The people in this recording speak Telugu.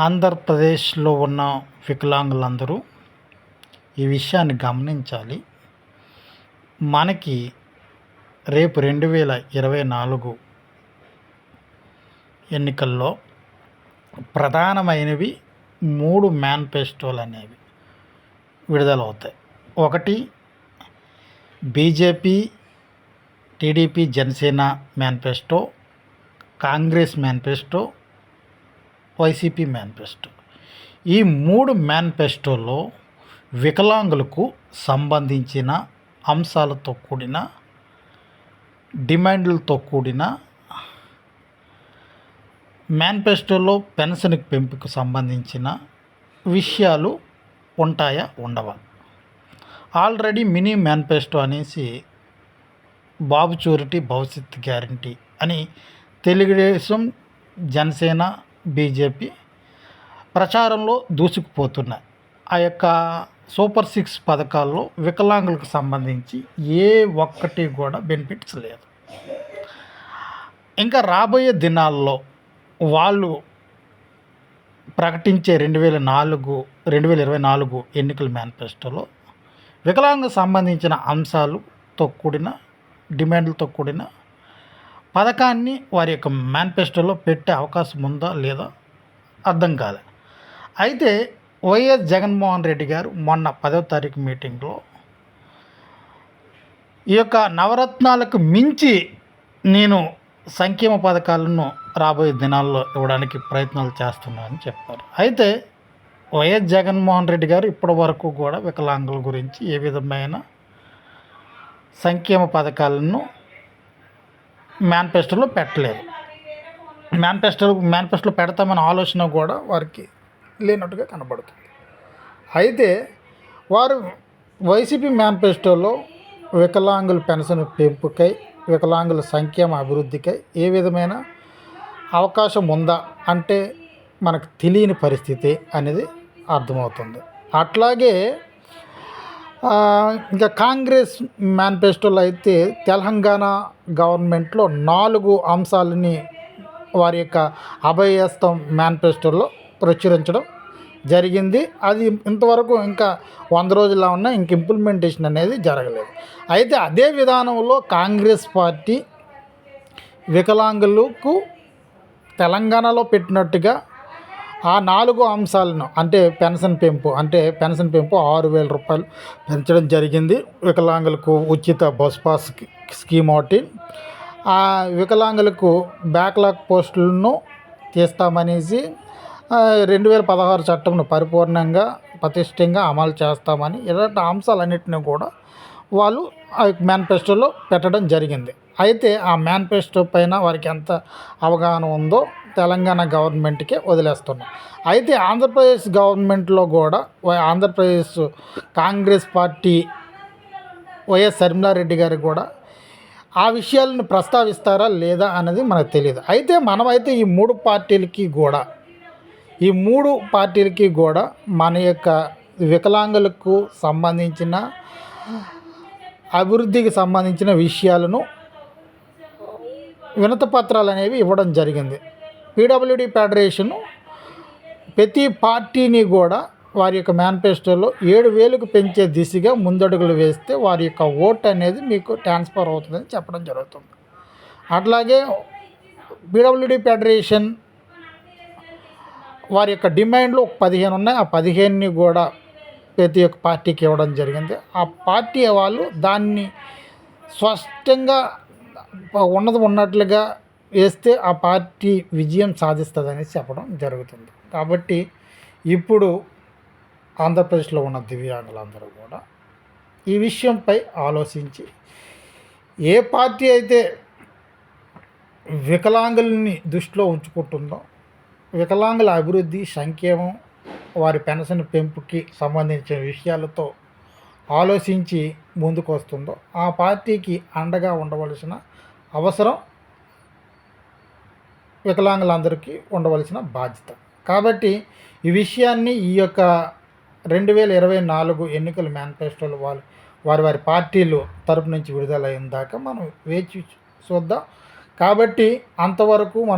ఆంధ్రప్రదేశ్లో ఉన్న వికలాంగులందరూ ఈ విషయాన్ని గమనించాలి. మనకి రేపు రెండు వేల ఇరవై నాలుగు ఎన్నికల్లో ప్రధానమైనవి మూడు మేనిఫెస్టోలు అనేవి విడుదలవుతాయి. ఒకటి BJP TDP Janasena manifesto Congress manifesto YCP manifesto ఈ మూడు మేనిఫెస్టోలో వికలాంగులకు సంబంధించిన అంశాలతో కూడిన డిమాండ్లతో కూడిన మేనిఫెస్టోలో పెన్షన్ పెంపుకు సంబంధించిన విషయాలు ఉంటాయా ఉండవా? ఆల్రెడీ మినీ మేనిఫెస్టో అనేసి బాబు చూరిటీ భవిష్యత్ గ్యారంటీ అని తెలుగుదేశం జనసేన బీజేపీ ప్రచారంలో దూసుకుపోతున్నాయి ఆ యొక్క సూపర్ సిక్స్ పథకాల్లో వికలాంగులకు సంబంధించి ఏ ఒక్కటి కూడా బెనిఫిట్స్ లేదు. ఇంకా రాబోయే దినాల్లో వాళ్ళు ప్రకటించే రెండు వేల నాలుగు రెండు వేల ఇరవై నాలుగు ఎన్నికల మేనిఫెస్టోలో వికలాంగులకు సంబంధించిన అంశాలతో కూడిన డిమాండ్లతో కూడిన పథకాన్ని వారి యొక్క మేనిఫెస్టోలో పెట్టే అవకాశం ఉందా లేదా అర్థం కాదు అయితే వైఎస్ జగన్మోహన్ రెడ్డి గారు మొన్న పదో తారీఖు మీటింగ్లో ఈ యొక్క నవరత్నాలకు మించి నేను సంక్షేమ పథకాలను రాబోయే దినాల్లో ఇవ్వడానికి ప్రయత్నాలు చేస్తున్నానని చెప్పారు. అయితే వైఎస్ జగన్మోహన్ రెడ్డి గారు ఇప్పటి వరకు కూడా వికలాంగుల గురించి ఏ విధమైన సంక్షేమ పథకాలను మేనిఫెస్టోలో పెట్టలేదు. మేనిఫెస్టో మేనిఫెస్టోలో పెడతామనే ఆలోచన కూడా వారికి లేనట్టుగా కనబడుతుంది. అయితే వారు వైసీపీ మేనిఫెస్టోలో వికలాంగుల పెన్షన్ పెంపుకై వికలాంగుల సంక్షేమ అభివృద్ధికై ఏ విధమైన అవకాశం ఉందా అంటే మనకు తెలియని పరిస్థితి అనేది అర్థమవుతుంది. అట్లాగే ఇంకా కాంగ్రెస్ మేనిఫెస్టోలో అయితే తెలంగాణ గవర్నమెంట్లో నాలుగు అంశాలని వారి యొక్క అభయస్తం మేనిఫెస్టోలో ప్రచురించడం జరిగింది. అది ఇంతవరకు ఇంకా వంద రోజుల్లో ఉన్న ఇంక ఇంప్లిమెంటేషన్ అనేది జరగలేదు. అయితే అదే విధానంలో కాంగ్రెస్ పార్టీ వికలాంగులకు తెలంగాణలో పెట్టినట్టుగా ఆ నాలుగు అంశాలను అంటే పెన్షన్ పెంపు అంటే పెన్షన్ పెంపు ఆరు వేల రూపాయలు పెంచడం జరిగింది. వికలాంగులకు ఉచిత బస్ పాస్ స్కీమ్ ఒకటి. ఆ వికలాంగులకు బ్యాక్లాగ్ పోస్టులను తీస్తామనేసి రెండు వేల పదహారు చట్టంను పరిపూర్ణంగా పటిష్టంగా అమలు చేస్తామని ఇలాంటి అంశాలన్నింటినీ కూడా వాళ్ళు ఆ మేనిఫెస్టోలో పెట్టడం జరిగింది. అయితే ఆ మేనిఫెస్టో పైన వారికి ఎంత అవగాహన ఉందో తెలంగాణ గవర్నమెంట్కే వదిలేస్తున్నాం. అయితే ఆంధ్రప్రదేశ్ గవర్నమెంట్లో కూడా ఆంధ్రప్రదేశ్ కాంగ్రెస్ పార్టీ వైఎస్ శర్మిలారెడ్డి గారు కూడా ఆ విషయాలను ప్రస్తావిస్తారా లేదా అనేది మనకు తెలియదు అయితే మనమైతే ఈ మూడు పార్టీలకి కూడా ఈ మూడు పార్టీలకి కూడా మన యొక్క వికలాంగులకు సంబంధించిన అభివృద్ధికి సంబంధించిన విషయాలను వినత పత్రాలు అనేవి ఇవ్వడం జరిగింది. పీడబ్ల్యూడి ఫెడరేషను ప్రతి పార్టీని కూడా వారి యొక్క మేనిఫెస్టోలో ఏడు వేలకు పెంచే దిశగా ముందడుగులు వేస్తే వారి యొక్క ఓట్ అనేది మీకు ట్రాన్స్ఫర్ అవుతుందని చెప్పడం జరుగుతుంది. అట్లాగే పీడబ్ల్యూడి ఫెడరేషన్ వారి యొక్క డిమాండ్లు ఒక పదిహేను ఉన్నాయి. ఆ పదిహేనుని కూడా ప్రతి ఒక్క పార్టీకి ఇవ్వడం జరిగింది. ఆ పార్టీ వాళ్ళు దాన్ని స్పష్టంగా ఉన్నది ఉన్నట్లుగా వేస్తే ఆ పార్టీ విజయం సాధిస్తుందని చెప్పడం జరుగుతుంది. కాబట్టి ఇప్పుడు ఆంధ్రప్రదేశ్లో ఉన్న దివ్యాంగులందరూ కూడా ఈ విషయంపై ఆలోచించి ఏ పార్టీ అయితే వికలాంగుల్ని దృష్టిలో ఉంచుకుంటుందో వికలాంగుల అభివృద్ధి సంక్షేమం వారి పెన్షన్ పెంపుకి సంబంధించిన విషయాలతో ఆలోచించి ముందుకు వస్తుందో ఆ పార్టీకి అండగా ఉండవలసిన అవసరం వికలాంగులందరికీ ఉండవలసిన బాధ్యత. కాబట్టి ఈ విషయాన్ని ఈ యొక్క రెండు వేల ఇరవై నాలుగు ఎన్నికల మేనిఫెస్టోలు వాళ్ళు వారి వారి పార్టీలు తరపు నుంచి విడుదలైన దాకా మనం వేచి చూద్దాం. కాబట్టి అంతవరకు మనం